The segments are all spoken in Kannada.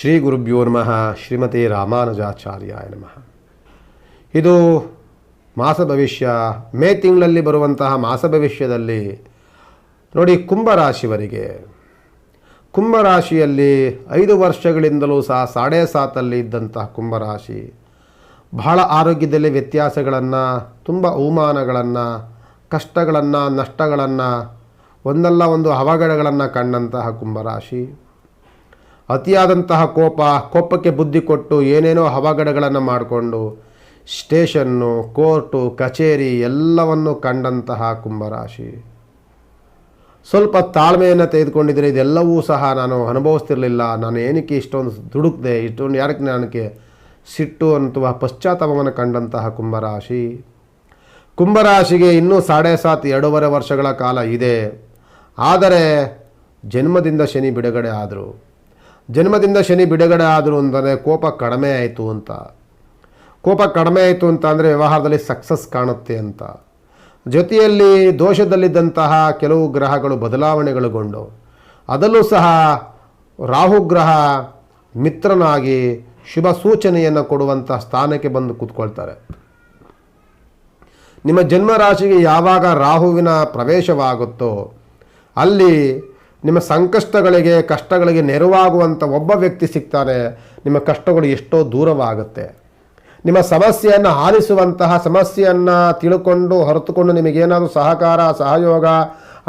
ಶ್ರೀ ಗುರುಭ್ಯೋ ನಮಃ, ಶ್ರೀಮತಿ ರಾಮಾನುಜಾಚಾರ್ಯಾಯ ನಮಃ. ಇದು ಮಾಸ ಭವಿಷ್ಯ, ಮೇ ತಿಂಗಳಲ್ಲಿ ಬರುವಂತಹ ಮಾಸ ಭವಿಷ್ಯದಲ್ಲಿ, ನೋಡಿ ಕುಂಭರಾಶಿವರಿಗೆ. ಕುಂಭರಾಶಿಯಲ್ಲಿ ಐದು ವರ್ಷಗಳಿಂದಲೂ ಸಹ ಸಾಡೆ ಸಾತಲ್ಲಿ ಇದ್ದಂತಹ ಕುಂಭರಾಶಿ, ಬಹಳ ಆರೋಗ್ಯದಲ್ಲಿ ವ್ಯತ್ಯಾಸಗಳನ್ನು, ತುಂಬ ಅವಮಾನಗಳನ್ನು, ಕಷ್ಟಗಳನ್ನು, ನಷ್ಟಗಳನ್ನು, ಒಂದಲ್ಲ ಒಂದು ಅವಘಡಗಳನ್ನು ಕಂಡಂತಹ ಕುಂಭರಾಶಿ. ಅತಿಯಾದಂತಹ ಕೋಪ, ಕೋಪಕ್ಕೆ ಬುದ್ಧಿ ಕೊಟ್ಟು ಏನೇನೋ ಹವಾಗಡಗಳನ್ನು ಮಾಡಿಕೊಂಡು ಸ್ಟೇಷನ್ನು, ಕೋರ್ಟು, ಕಚೇರಿ ಎಲ್ಲವನ್ನು ಕಂಡಂತಹ ಕುಂಭರಾಶಿ. ಸ್ವಲ್ಪ ತಾಳ್ಮೆಯನ್ನು ತೆಗೆದುಕೊಂಡಿದ್ದರೆ, ಇದೆಲ್ಲವೂ ಸಹ ನಾನು ಅನುಭವಿಸ್ತಿರಲಿಲ್ಲ. ನಾನು ಏನಕ್ಕೆ ಇಷ್ಟೊಂದು ದುಡುಕ್ದೆ, ಇಷ್ಟೊಂದು ಯಾರಕ್ಕೆ ನನಗೆ ಸಿಟ್ಟು ಅಥವಾ ಪಶ್ಚಾತ್ತಾಪವನ್ನು ಕಂಡಂತಹ ಕುಂಭರಾಶಿ. ಕುಂಭರಾಶಿಗೆ ಇನ್ನೂ ಸಾಡೆ ಸಾತ್ ಎರಡೂವರೆ ವರ್ಷಗಳ ಕಾಲ ಇದೆ. ಆದರೆ ಜನ್ಮದಿಂದ ಶನಿ ಬಿಡುಗಡೆ ಆದರು. ಜನ್ಮದಿಂದ ಶನಿ ಬಿಡುಗಡೆ ಆದರು ಅಂದರೆ ಕೋಪ ಕಡಿಮೆ ಆಯಿತು ಅಂತ. ಕೋಪ ಕಡಿಮೆ ಆಯಿತು ಅಂತ ಅಂದರೆ ವ್ಯವಹಾರದಲ್ಲಿ ಸಕ್ಸಸ್ ಕಾಣುತ್ತೆ ಅಂತ. ಜೊತೆಯಲ್ಲಿ ದೋಷದಲ್ಲಿದ್ದಂತಹ ಕೆಲವು ಗ್ರಹಗಳು ಬದಲಾವಣೆಗಳುಗೊಂಡು ಅದಲ್ಲೂ ಸಹ ರಾಹುಗ್ರಹ ಮಿತ್ರನಾಗಿ ಶುಭ ಸೂಚನೆಯನ್ನು ಕೊಡುವಂಥ ಸ್ಥಾನಕ್ಕೆ ಬಂದು ಕೂತ್ಕೊಳ್ತಾರೆ. ನಿಮ್ಮ ಜನ್ಮರಾಶಿಗೆ ಯಾವಾಗ ರಾಹುವಿನ ಪ್ರವೇಶವಾಗುತ್ತೋ ಅಲ್ಲಿ ನಿಮ್ಮ ಸಂಕಷ್ಟಗಳಿಗೆ, ಕಷ್ಟಗಳಿಗೆ ನೆರವಾಗುವಂಥ ಒಬ್ಬ ವ್ಯಕ್ತಿ ಸಿಗ್ತಾನೆ, ನಿಮ್ಮ ಕಷ್ಟಗಳು ಎಷ್ಟೋ ದೂರವಾಗುತ್ತೆ. ನಿಮ್ಮ ಸಮಸ್ಯೆಯನ್ನು ಆಲಿಸುವಂತಹ, ಸಮಸ್ಯೆಯನ್ನು ತಿಳ್ಕೊಂಡು, ಹೊರತುಕೊಂಡು ನಿಮಗೇನಾದರೂ ಸಹಕಾರ, ಸಹಯೋಗ,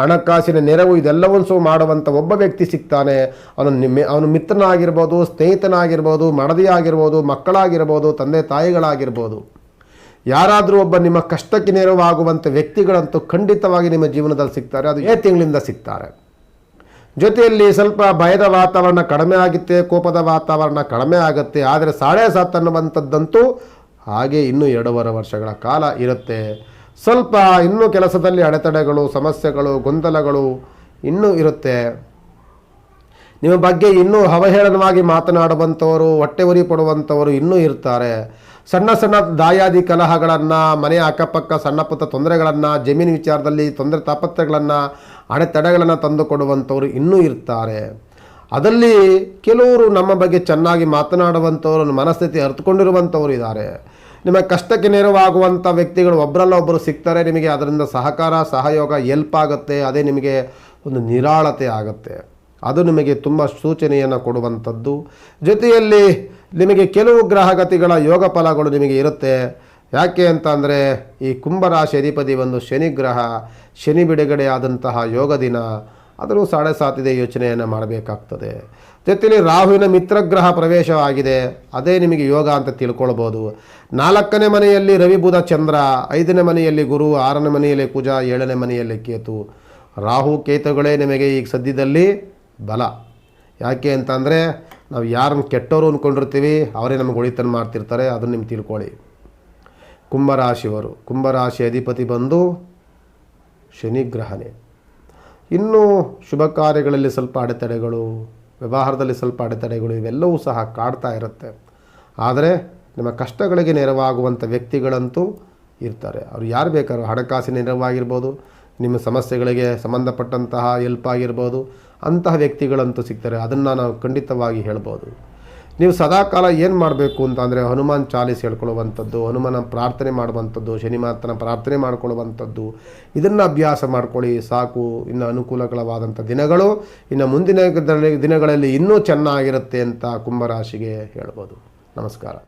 ಹಣಕಾಸಿನ ನೆರವು ಇದೆಲ್ಲವನ್ನೂ ಸಹ ಮಾಡುವಂಥ ಒಬ್ಬ ವ್ಯಕ್ತಿ ಸಿಗ್ತಾನೆ. ಅವನು ನಿಮ್ಮ, ಅವನು ಮಿತ್ರನಾಗಿರ್ಬೋದು, ಸ್ನೇಹಿತನಾಗಿರ್ಬೋದು, ಮಡದಿಯಾಗಿರ್ಬೋದು, ಮಕ್ಕಳಾಗಿರ್ಬೋದು, ತಂದೆ ತಾಯಿಗಳಾಗಿರ್ಬೋದು. ಯಾರಾದರೂ ಒಬ್ಬ ನಿಮ್ಮ ಕಷ್ಟಕ್ಕೆ ನೆರವಾಗುವಂಥ ವ್ಯಕ್ತಿಗಳಂತೂ ಖಂಡಿತವಾಗಿ ನಿಮ್ಮ ಜೀವನದಲ್ಲಿ ಸಿಗ್ತಾರೆ. ಅದು ಏ ತಿಂಗಳಿಂದ ಸಿಗ್ತಾರೆ. ಜೊತೆಯಲ್ಲಿ ಸ್ವಲ್ಪ ಭಯದ ವಾತಾವರಣ ಕಡಿಮೆ ಆಗುತ್ತೆ, ಕೋಪದ ವಾತಾವರಣ ಕಡಿಮೆ ಆಗುತ್ತೆ, ಆದರೆ ಸಾಳೆ ಸಾತ್ ಅನ್ನುವಂಥದ್ದಂತೂ ಹಾಗೆ ಇನ್ನೂ ಎರಡೂವರೆ ವರ್ಷಗಳ ಕಾಲ ಇರುತ್ತೆ. ಸ್ವಲ್ಪ ಇನ್ನೂ ಕೆಲಸದಲ್ಲಿ ಅಡೆತಡೆಗಳು, ಸಮಸ್ಯೆಗಳು, ಗೊಂದಲಗಳು ಇನ್ನೂ ಇರುತ್ತೆ. ನಿಮ್ಮ ಬಗ್ಗೆ ಇನ್ನೂ ಅವಹೇಳನವಾಗಿ ಮಾತನಾಡುವಂಥವರು, ಹೊಟ್ಟೆ ಉರಿ ಪಡುವಂಥವರು ಇನ್ನೂ ಇರ್ತಾರೆ. ಸಣ್ಣ ಸಣ್ಣ ದಾಯಾದಿ ಕಲಹಗಳನ್ನು ಮನೆಯ ಅಕ್ಕಪಕ್ಕ ಸಣ್ಣ ಪುಟ್ಟ ತೊಂದರೆಗಳನ್ನು, ಜಮೀನು ವಿಚಾರದಲ್ಲಿ ತೊಂದರೆ ತಾಪತ್ರಗಳನ್ನು ಅಡೆತಡೆಗಳನ್ನು ತಂದು ಕೊಡುವಂಥವರು ಇನ್ನೂ ಇರ್ತಾರೆ. ಅದರಲ್ಲಿ ಕೆಲವರು ನಮ್ಮ ಬಗ್ಗೆ ಚೆನ್ನಾಗಿ ಮಾತನಾಡುವಂಥವರು ಮನಸ್ಥಿತಿ ಅರ್ಥಕೊಂಡಿರುವಂಥವ್ರು ಇದ್ದಾರೆ. ನಿಮಗೆ ಕಷ್ಟಕ್ಕೆ ನೆರವಾಗುವಂಥ ವ್ಯಕ್ತಿಗಳು ಒಬ್ಬರಲ್ಲ ಒಬ್ಬರು ಸಿಗ್ತಾರೆ, ನಿಮಗೆ ಅದರಿಂದ ಸಹಕಾರ, ಸಹಯೋಗ ಎಲ್ಪ್ ಆಗುತ್ತೆ, ಅದೇ ನಿಮಗೆ ಒಂದು ನಿರಾಳತೆ ಆಗುತ್ತೆ. ಅದು ನಿಮಗೆ ತುಂಬ ಸೂಚನೆಯನ್ನು ಕೊಡುವಂಥದ್ದು. ಜೊತೆಯಲ್ಲಿ ನಿಮಗೆ ಕೆಲವು ಗ್ರಹಗತಿಗಳ ಯೋಗ ಫಲಗಳು ನಿಮಗೆ ಇರುತ್ತೆ. ಯಾಕೆ ಅಂತ ಅಂದರೆ ಈ ಕುಂಭರಾಶಿ ಅಧಿಪತಿ ಒಂದು ಶನಿ ಗ್ರಹ, ಶನಿ ಬಿಡುಗಡೆ ಆದಂತಹ ಯೋಗ ದಿನ ಅದನ್ನು ಸಾಡೆ ಸಾತಿದೆ ಯೋಚನೆಯನ್ನು ಮಾಡಬೇಕಾಗ್ತದೆ. ಜೊತೆಯಲ್ಲಿ ರಾಹುವಿನ ಮಿತ್ರಗ್ರಹ ಪ್ರವೇಶವಾಗಿದೆ. ಅದೇ ನಿಮಗೆ ಯೋಗ ಅಂತ ತಿಳ್ಕೊಳ್ಬೋದು. ನಾಲ್ಕನೇ ಮನೆಯಲ್ಲಿ ರವಿ ಬುಧ ಚಂದ್ರ, ಐದನೇ ಮನೆಯಲ್ಲಿ ಗುರು, ಆರನೇ ಮನೆಯಲ್ಲಿ ಕುಜ, ಏಳನೇ ಮನೆಯಲ್ಲಿ ಕೇತು. ರಾಹು ಕೇತುಗಳೇ ನಿಮಗೆ ಈಗ ಸದ್ಯದಲ್ಲಿ ಬಲ. ಯಾಕೆ ಅಂತಂದರೆ ನಾವು ಯಾರನ್ನು ಕೆಟ್ಟವರು ಅಂದ್ಕೊಂಡಿರ್ತೀವಿ ಅವರೇ ನಮಗೆ ಒಳಿತನ ಮಾಡ್ತಿರ್ತಾರೆ, ಅದನ್ನು ನಿಮ್ಗೆ ತಿಳ್ಕೊಳ್ಳಿ. ಕುಂಭರಾಶಿಯವರು, ಕುಂಭರಾಶಿ ಅಧಿಪತಿ ಬಂದು ಶನಿಗ್ರಹನೇ. ಇನ್ನು ಶುಭ ಕಾರ್ಯಗಳಲ್ಲಿ ಸ್ವಲ್ಪ ಅಡೆತಡೆಗಳು, ವ್ಯವಹಾರದಲ್ಲಿ ಸ್ವಲ್ಪ ಅಡೆತಡೆಗಳು, ಇವೆಲ್ಲವೂ ಸಹ ಕಾಡ್ತಾ ಇರುತ್ತೆ. ಆದರೆ ನಿಮ್ಮ ಕಷ್ಟಗಳಿಗೆ ನೆರವಾಗುವಂಥ ವ್ಯಕ್ತಿಗಳಂತೂ ಇರ್ತಾರೆ. ಅವರು ಯಾರು ಬೇಕಾದ್ರೂ ಹಣಕಾಸಿನ ನೆರವಾಗಿರ್ಬೋದು, ನಿಮ್ಮ ಸಮಸ್ಯೆಗಳಿಗೆ ಸಂಬಂಧಪಟ್ಟಂತಹ ಎಲ್ಪ್ ಆಗಿರ್ಬೋದು ಅಂತಹ ವ್ಯಕ್ತಿಗಳಂತೂ ಸಿಗ್ತಾರೆ. ಅದನ್ನು ನಾವು ಖಂಡಿತವಾಗಿ ಹೇಳ್ಬೋದು. ನೀವು ಸದಾಕಾಲ ಏನು ಮಾಡಬೇಕು ಅಂತ ಅಂದರೆ ಹನುಮಾನ್ ಚಾಲೀಸ್ ಹೇಳ್ಕೊಳ್ಳುವಂಥದ್ದು, ಹನುಮಾನ ಪ್ರಾರ್ಥನೆ ಮಾಡುವಂಥದ್ದು ಶನಿಮಾತನ ಪ್ರಾರ್ಥನೆ ಮಾಡ್ಕೊಳ್ಳುವಂಥದ್ದು, ಇದನ್ನು ಅಭ್ಯಾಸ ಮಾಡ್ಕೊಳ್ಳಿ. ಸಾಕು, ಇನ್ನು ಅನುಕೂಲಕರವಾದಂಥ ದಿನಗಳು, ಇನ್ನು ಮುಂದಿನ ದಿನಗಳಲ್ಲಿ ಇನ್ನೂ ಚೆನ್ನಾಗಿರುತ್ತೆ ಅಂತ ಕುಂಭರಾಶಿಗೆ ಹೇಳ್ಬೋದು. ನಮಸ್ಕಾರ.